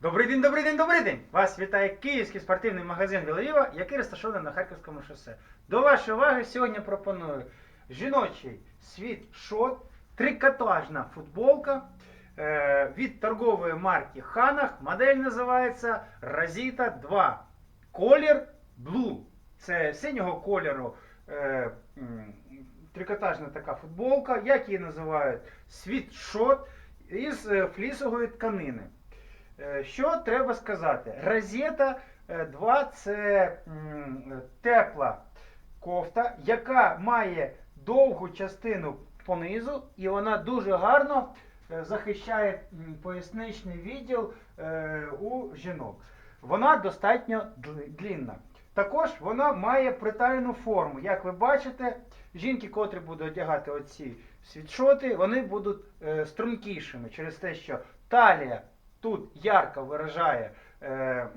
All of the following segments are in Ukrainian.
Добрий день, добрий день, добрий день! Вас вітає київський спортивний магазин Віловіва, який розташований на Харківському шосе. До вашої уваги сьогодні пропоную жіночий світшот, трикотажна футболка е, від торгової марки Ханах. Модель називається Розіта 2. Колір Blue. Це синього кольору е, трикотажна така футболка, як її називають світшот із е, флісової тканини. Е, Що треба сказати? Розета 2 це тепла кофта, яка має довгу частину понизу, і вона дуже гарно е, захищає поясничний відділ е, у жінок. Вона достатньо длінна. Також вона має приталену форму. Як ви бачите, жінки, котрі будуть одягати оці світшоти, вони будуть е, стрункішими через те, що талія тут ярко виражає е, е,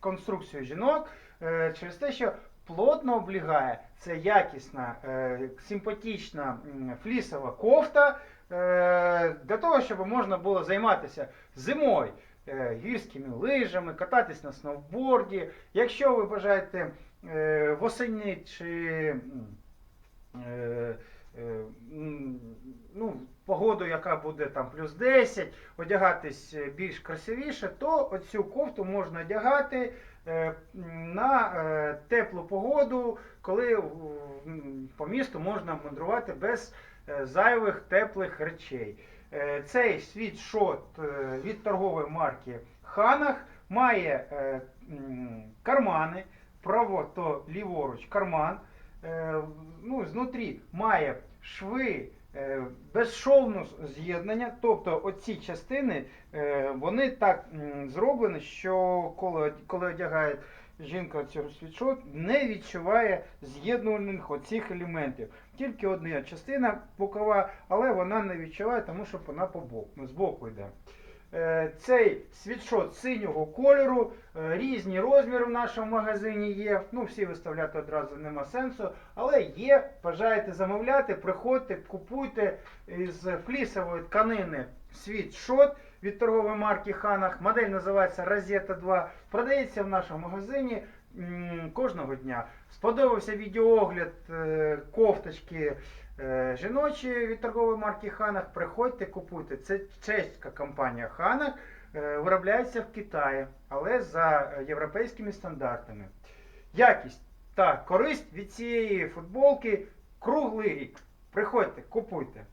конструкцію жінок, е, через те, що плотно облягає це якісна, е, симпатична м, флісова кофта е, для того, щоб можна було займатися зимою. е, Гірськими лижами, кататись на сноуборді. Якщо ви бажаєте е, восени чи м, е, е, м, ну, погоду, яка буде там плюс 10, одягатись е, більш красивіше, то оцю кофту можна одягати е, на е, теплу погоду, коли по місту можна мандрувати без зайвих теплих речей. Цей світшот від торгової марки Ханах має кармани, право то ліворуч карман. Ну, знутрі має шви е, безшовне з'єднання, тобто оці частини е, вони так зроблені, що коли, коли одягає жінка цього світшот, не відчуває з'єднувальних оцих елементів. Тільки одна частина бокова, але вона не відчуває, тому що вона по боку, з боку йде. Е, Цей світшот синього кольору, е, різні розміри в нашому магазині є. Ну, всі виставляти одразу нема сенсу, але є. Бажаєте замовляти, приходьте, купуйте із флісової тканини світшот від торгової марки Ханах. Модель називається Розета 2. Продається в нашому магазині кожного дня. Сподобався відеоогляд е, кофточки е, жіночої від торгової марки Ханах. Приходьте, купуйте. Це чеська компанія Ханах. е, Виробляється в Китаї, але за європейськими стандартами. Якість та користь від цієї футболки круглий рік. Приходьте, купуйте.